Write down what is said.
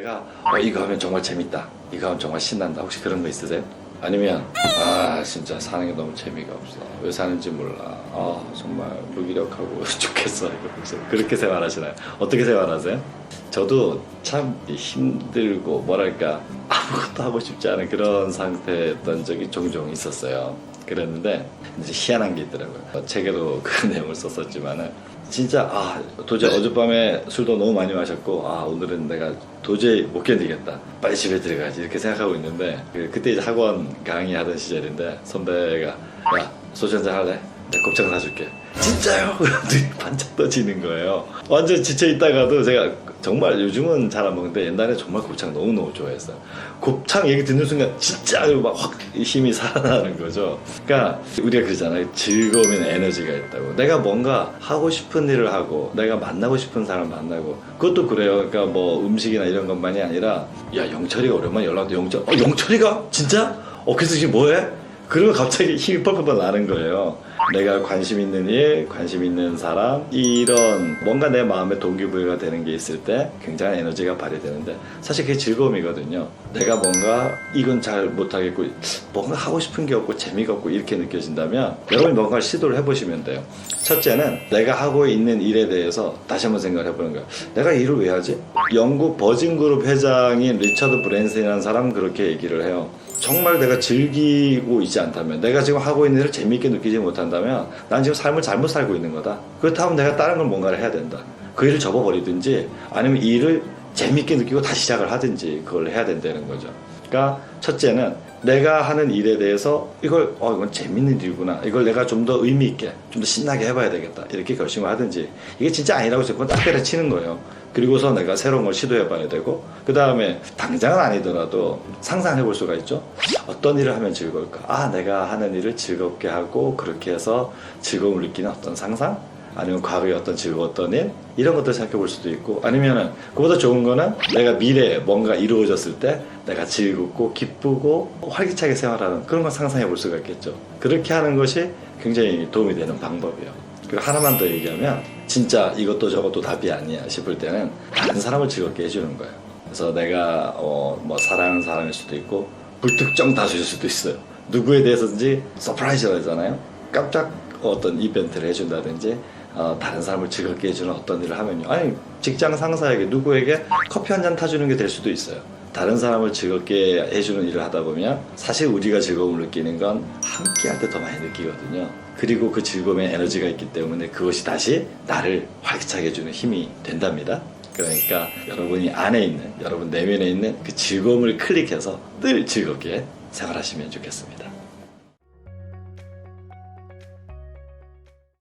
내가 어, 이거 하면 정말 재밌다. 이거 하면 정말 신난다. 혹시 그런 거 있으세요? 아니면 아 진짜 사는 게 너무 재미가 없어. 왜 사는지 몰라. 아 정말 무기력하고 죽겠어. 이거 그렇게 생활하시나요? 어떻게 생활하세요? 저도 참 힘들고 뭐랄까 아무것도 하고 싶지 않은 그런 상태였던 적이 종종 있었어요. 그랬는데 이제 희한한 게 있더라고요. 책에도 그 내용을 썼었지만은 진짜 아 도저히 어젯밤에 술도 너무 많이 마셨고 아 오늘은 내가 도저히 못 견디겠다 빨리 집에 들어가야지 이렇게 생각하고 있는데 그- 그때 이제 학원 강의하던 시절인데 선배가 야 소주 한잔 할래? 내가 곱창 사줄게 진짜요? 눈이 반짝 떠지는 거예요 완전 지쳐 있다가도 제가 정말 요즘은 잘 안 먹는데 옛날에 정말 곱창 너무너무 좋아했어요 곱창 얘기 듣는 순간 진짜 막 확 힘이 살아나는 거죠 그러니까 우리가 그러잖아요 즐거움에는 에너지가 있다고 내가 뭔가 하고 싶은 일을 하고 내가 만나고 싶은 사람 만나고 그것도 그래요 그러니까 뭐 음식이나 이런 것만이 아니라 야 영철이가 오랜만에 연락도 영철 어 영철이가? 진짜? 어 그래서 지금 뭐해? 그러면 갑자기 힘이 펄펄펄 나는 거예요. 내가 관심 있는 일, 관심 있는 사람, 이런 뭔가 내 마음에 동기부여가 되는 게 있을 때 굉장한 에너지가 발휘되는데 사실 그게 즐거움이거든요. 내가 뭔가 이건 잘 못하겠고 뭔가 하고 싶은 게 없고 재미가 없고 이렇게 느껴진다면 여러분이 뭔가를 시도를 해보시면 돼요. 첫째는 내가 하고 있는 일에 대해서 다시 한번 생각을 해보는 거예요. 내가 이 일을 왜 하지? 영국 버진그룹 회장인 리처드 브랜슨이라는 사람은 그렇게 얘기를 해요. 정말 내가 즐기고 있지 않다면 내가 지금 하고 있는 일을 재미있게 느끼지 못한다면 난 지금 삶을 잘못 살고 있는 거다. 그렇다면 내가 다른 걸 뭔가를 해야 된다. 그 일을 접어버리든지 아니면 이 일을 재미있게 느끼고 다시 시작을 하든지 그걸 해야 된다는 거죠. 그러니까 첫째는 내가 하는 일에 대해서 이걸 어 이건 재밌는 일이구나. 이걸 내가 좀 더 의미 있게 좀 더 신나게 해봐야 되겠다. 이렇게 결심을 하든지 이게 진짜 아니라고 해서 그건 딱 때려치는 거예요 그리고서 내가 새로운 걸 시도해봐야 되고 그 다음에 당장은 아니더라도 상상해 볼 수가 있죠. 어떤 일을 하면 즐거울까? 아 내가 하는 일을 즐겁게 하고 그렇게 해서 즐거움을 느끼는 어떤 상상? 아니면 과거에 어떤 즐거웠던 일? 이런 것들 생각해 볼 수도 있고 아니면은 그보다 좋은 거는 내가 미래에 뭔가 이루어졌을 때 내가 즐겁고 기쁘고 활기차게 생활하는 그런 걸 상상해 볼 수가 있겠죠. 그렇게 하는 것이 굉장히 도움이 되는 방법이에요. 그리고 하나만 더 얘기하면 진짜 이것도 저것도 답이 아니야 싶을 때는 다른 사람을 즐겁게 해주는 거예요. 그래서 내가 어, 뭐 사랑하는 사람일 수도 있고 불특정 다수일 수도 있어요. 누구에 대해서든지 서프라이즈가 되잖아요. 깜짝 어떤 이벤트를 해준다든지 어, 다른 사람을 즐겁게 해주는 어떤 일을 하면요. 아니 직장 상사에게 누구에게 커피 한 잔 타주는 게 될 수도 있어요. 다른 사람을 즐겁게 해주는 일을 하다 보면 사실 우리가 즐거움을 느끼는 건 함께 할 때 더 많이 느끼거든요. 그리고 그 즐거움에 에너지가 있기 때문에 그것이 다시 나를 활기차게 해주는 힘이 된답니다. 그러니까 여러분이 안에 있는, 여러분 내면에 있는 그 즐거움을 클릭해서 늘 즐겁게 생활하시면 좋겠습니다.